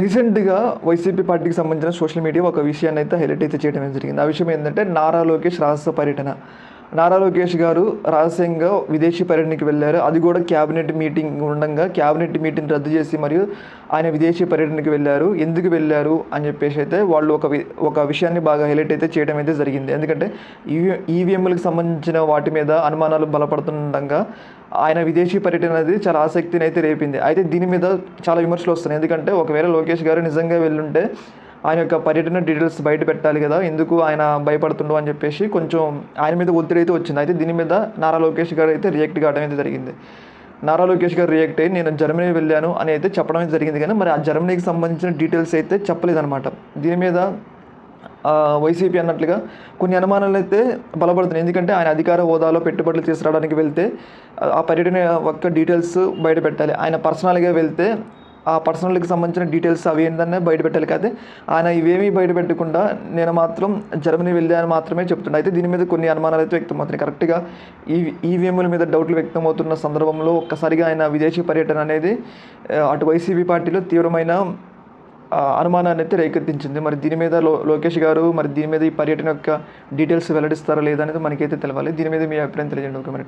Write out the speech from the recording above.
రీసెంట్గా వైసీపీ పార్టీకి సంబంధించిన సోషల్ మీడియా ఒక విషయాన్ని అయితే హైలైట్ అయితే చేయడం జరిగింది. ఆ విషయం ఏంటంటే నారా లోకేష్ రహస్య పర్యటన. నారా లోకేష్ గారు రహస్యంగా విదేశీ పర్యటనకి వెళ్ళారు. అది కూడా క్యాబినెట్ మీటింగ్ ఉండగా క్యాబినెట్ మీటింగ్ రద్దు చేసి మరియు ఆయన విదేశీ పర్యటనకి వెళ్ళారు. ఎందుకు వెళ్ళారు అని చెప్పేసి అయితే వాళ్ళు ఒక వి- ఒక విషయాన్ని బాగా హైలైట్ అయితే చేయడం అయితే జరిగింది. ఎందుకంటే ఈవీ ఈవీఎంలకు సంబంధించిన వాటి మీద అనుమానాలు బలపడుతుండగా ఆయన విదేశీ పర్యటన అనేది చాలా ఆసక్తిని అయితే రేపింది. అయితే దీని మీద చాలా విమర్శలు వస్తున్నాయి. ఎందుకంటే ఒకవేళ లోకేష్ గారు నిజంగా వెళ్ళుంటే ఆయన యొక్క పర్యటన డీటెయిల్స్ బయట పెట్టాలి కదా ఎందుకు ఆయన భయపడుతుండో అని చెప్పేసి కొంచెం ఆయన మీద ఒత్తిడి అయితే వచ్చింది. అయితే దీని మీద నారా లోకేష్ గారు అయితే రియాక్ట్ కావడం అయితే జరిగింది. నారా లోకేష్ గారు రియాక్ట్ అయ్యి నేను జర్మనీ వెళ్ళాను అని అయితే చెప్పడం అయితే జరిగింది. కానీ మరి ఆ జర్మనీకి సంబంధించిన డీటెయిల్స్ అయితే చెప్పలేదన్నమాట. దీని మీద వైసీపీ అన్నట్లుగా కొన్ని అనుమానాలు అయితే బలపడుతున్నాయి. ఎందుకంటే ఆయన అధికార హోదాలో పెట్టుబడులు తీసుకురావడానికి వెళ్తే ఆ- ఆ పర్యటన యొక్క డీటెయిల్స్ బయట పెట్టాలి. ఆయన పర్సనల్గా వెళ్తే ఆ పర్సనల్కి సంబంధించిన డీటెయిల్స్ అవి ఏంటనే బయట పెట్టాలి కాదు ఆయన ఇవేమీ బయట పెట్టకుండా నేను మాత్రం జర్మనీ వెళ్ళాను మాత్రమే చెప్తున్నా అయితే దీని మీద కొన్ని అనుమానాలు అయితే వ్యక్తమవుతున్నాయి కరెక్ట్గా ఈ ఈవీఎంల మీద డౌట్లు వ్యక్తమవుతున్న సందర్భంలో ఒక్కసారిగా ఆయన విదేశీ పర్యటన అనేది అటు వైసీపీ పార్టీలో తీవ్రమైన అనుమానాన్ని అయితే రేకెత్తించింది. మరి దీని మీద లో లోకేష్ గారు మరి దీని మీద ఈ పర్యటన యొక్క డీటెయిల్స్ వెల్లడిస్తారా లేదా అనేది మనకైతే తెలవాలి. దీని మీద మీ అభిప్రాయం తెలియజేయండి. ఒక మినిట్.